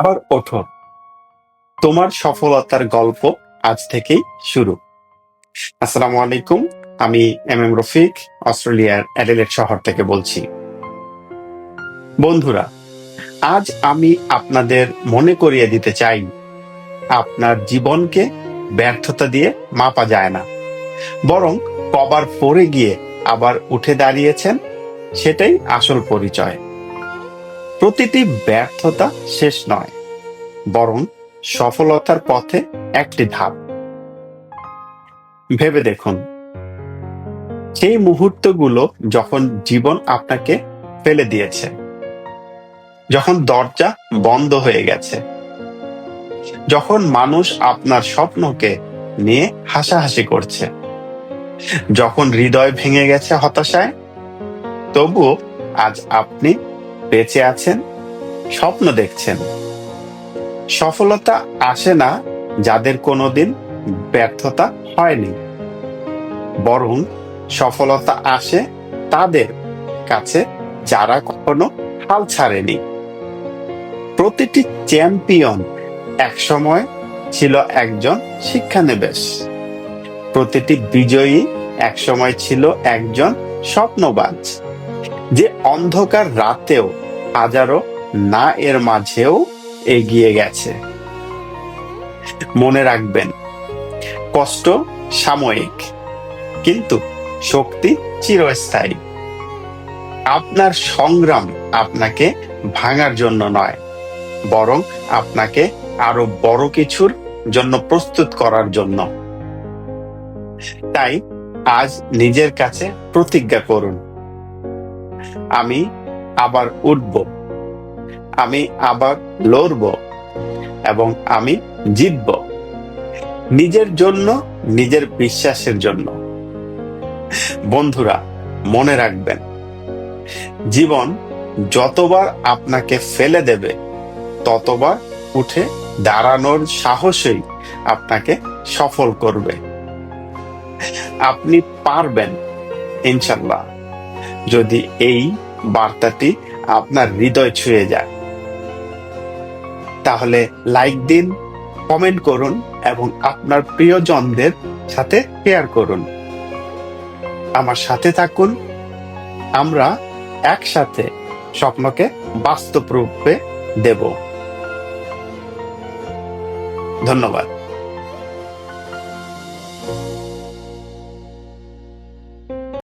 আবার ওঠো। তোমার সফলতার গল্প আজ থেকেই শুরু। আসসালামু আলাইকুম, আমি এম এম রফিক, অস্ট্রেলিয়ার অ্যাডিলেড শহর থেকে বলছি। বন্ধুরা, আজ আমি আপনাদের মনে করিয়ে দিতে চাই, আপনার জীবনকে ব্যর্থতা দিয়ে মাপা যায় না, বরং কবার পড়ে গিয়ে আবার উঠে দাঁড়িয়েছেন, সেটাই আসল পরিচয়। প্রতিটি ব্যর্থতা শেষ নয়, বরং সফলতার পথে একটি ধাপ। ভেবে দেখুন, সেই মুহূর্তগুলো যখন জীবন আপনাকে ফেলে দিয়েছে, যখন দরজা বন্ধ হয়ে গেছে, যখন মানুষ আপনার স্বপ্নকে নিয়ে হাসাহাসি করছে, যখন হৃদয় ভেঙে গেছে হতাশায়, তবুও আজ আপনি বেঁচে আছেন, স্বপ্ন দেখছেন। সফলতা আসে না যাদের কোনোদিন ব্যর্থতা হয়নি। বরং সফলতা আসে তাদের কাছে যারা কখনো হাল ছাড়েনি। প্রতিটি চ্যাম্পিয়ন একসময় ছিল একজন শিক্ষানিবেশ। প্রতিটি বিজয়ী একসময় ছিল একজন স্বপ্নবাজ। যে অন্ধকার রাতেও হাজারো না এর মাঝেও এগিয়ে গেছে। মনে রাখবেন, কষ্ট সাময়িক, কিন্তু শক্তি চিরস্থায়ী। আপনার সংগ্রাম আপনাকে ভাঙার জন্য নয়, বরং আপনাকে আরও বড় কিছুর জন্য প্রস্তুত করার জন্য। তাই আজ নিজের কাছে প্রতিজ্ঞা করুন। আমি আবার উঠব। আমি আবার লড়ব এবং আমি জিতব। নিজের জন্য, নিজের বিশ্বাসের জন্য। বন্ধুরা, মনে রাখবেন, জীবন যতবার আপনাকে ফেলে দেবে, ততবার উঠে দাঁড়ানোর সাহসই আপনাকে সফল করবে। আপনি পারবেন, ইনশাল্লাহ। যদি এই বার্তাটি আপনার হৃদয় ছুঁয়ে যায়, তাহলে লাইক দিন, কমেন্ট করুন এবং আপনার প্রিয়জনদের সাথে শেয়ার করুন। আমার সাথে থাকুন। আমরা একসাথে স্বপ্নকে বাস্তব রূপে দেব। ধন্যবাদ।